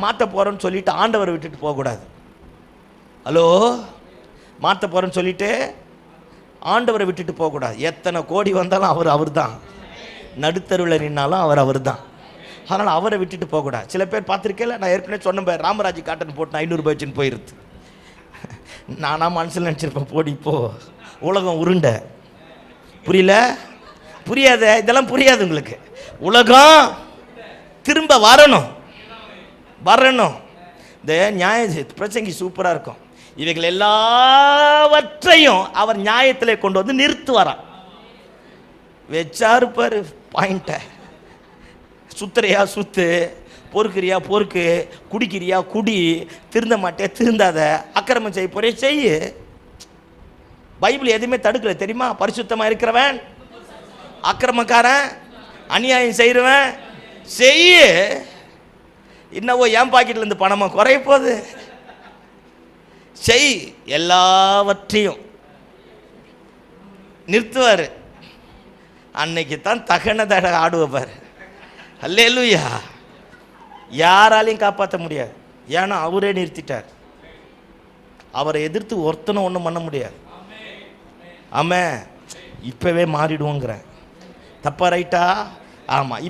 நான் மாற்ற போகிறேன்னு சொல்லிட்டு ஆண்டவரை விட்டுட்டு போகக்கூடாது. ஹலோ? மாற்ற போகிறேன்னு சொல்லிட்டு ஆண்டவரை விட்டுட்டு போகக்கூடாது. எத்தனை கோடி வந்தாலும் அவர் அவர் தான் நடுத்தருவில் நின்னாலும் அவர் அவர் தான் அதனால் அவரை விட்டுட்டு போகக்கூடாது. சில பேர் பார்த்துருக்கேல நான் ஏற்கனவே சொன்ன பேர் ராமராஜ் காட்டன் போட்டு ஐநூறுரூபா வச்சுன்னு போயிருது. நானா மனசில் நினச்சிருப்பேன் போடி இப்போ உலகம் உருண்டை. புரியல? புரியாத? இதெல்லாம் புரியாது உங்களுக்கு. உலகம் திரும்ப வரணும். வரணும். இந்த நியாய பிரசங்கி சூப்பராக இருக்கும். இவைகள் எல்லாவற்றையும் அவர் நியாயத்தில் கொண்டு வந்து நிறுத்துவாராம். வச்சா பாரு பாயிண்ட்டை சுத்துறியா சுத்து. பொறுக்கிறியா பொறுக்கு. குடிக்கிறியா குடி. திருந்த மாட்டே திருந்தாத. அக்கிரமம் செய்ய போறே செய்யு. பைபிள் எதுவுமே தடுக்கல தெரியுமா? பரிசுத்தமாக இருக்கிறவன். அக்கிரமக்காரன். அநியாயம் செய்கிறவன் செய்யு. இன்னவோ என் பாக்கெட்ல இருந்து பணமா குறைய போகுது. செய் எல்லாவற்றையும். நிறுத்துவார். அன்னைக்கு தான் தகன தட ஆடுவார் அல்லேலுயா. யாராலையும் காப்பாற்ற முடியாது. ஏன்னா அவரே நிறுத்திட்டார். அவரை எதிர்த்து ஒருத்தனும் ஒன்றும் பண்ண முடியாது. ஆமாம் இப்போவே மாறிடுவோங்கிறேன். தப்பா ரைட்டா ஆமாம்